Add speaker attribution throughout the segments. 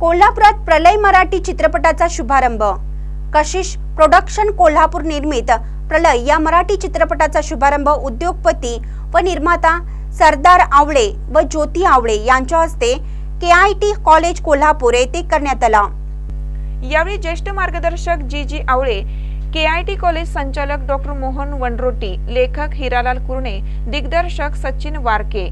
Speaker 1: कोल्हापुरात प्रलय मराठी चित्रपटाचा शुभारंभ. कशिश प्रोडक्शन कोल्हापूर निर्मित प्रलय या मराठी चित्रपटाचा शुभारंभ उद्योगपती व निर्माता सरदार आवळे व ज्योती आवळे यांच्या हस्ते K I T college Kolhapur येथे करण्यात आला.
Speaker 2: यावेळी ज्येष्ठ मार्गदर्शक G G Awale K I T college संचालक डॉक्टर मोहन वनरोटी लेखक हिरालाल कुरणे दिग्दर्शक सचिन वारके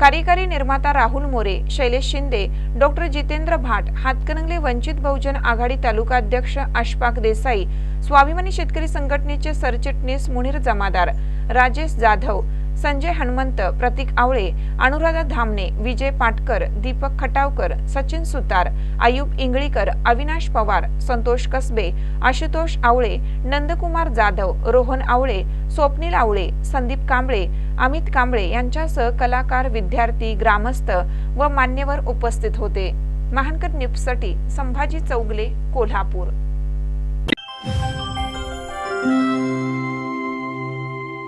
Speaker 2: कार्यकारी निर्माता राहुल मोरे शैलेश शिंदे डॉक्टर जितेंद्र भाट हातकणंगले वंचित बहुजन आघाडी तालुका अध्यक्ष अशफाक देसाई स्वाभिमानी शेतकरी संघटनेचे सरचिटणीस मुनीर जमादार राजेश जाधव संजय हनुमंत प्रतीक आवळे अनुराधा धामणे विजय पाटकर दीपक खटावकर सचिन सुतार आयुब इंगळीकर अविनाश पवार संतोष कसबे आशुतोष आवळे नंदकुमार जाधव रोहन आवळे स्वप्नील आवळे संदीप कांबळे अमित कांबळे यांच्यासह कलाकार विद्यार्थी ग्रामस्थ व मान्यवर उपस्थित होते. महानकर न्यूजसाठी संभाजी चौगले कोल्हापूर.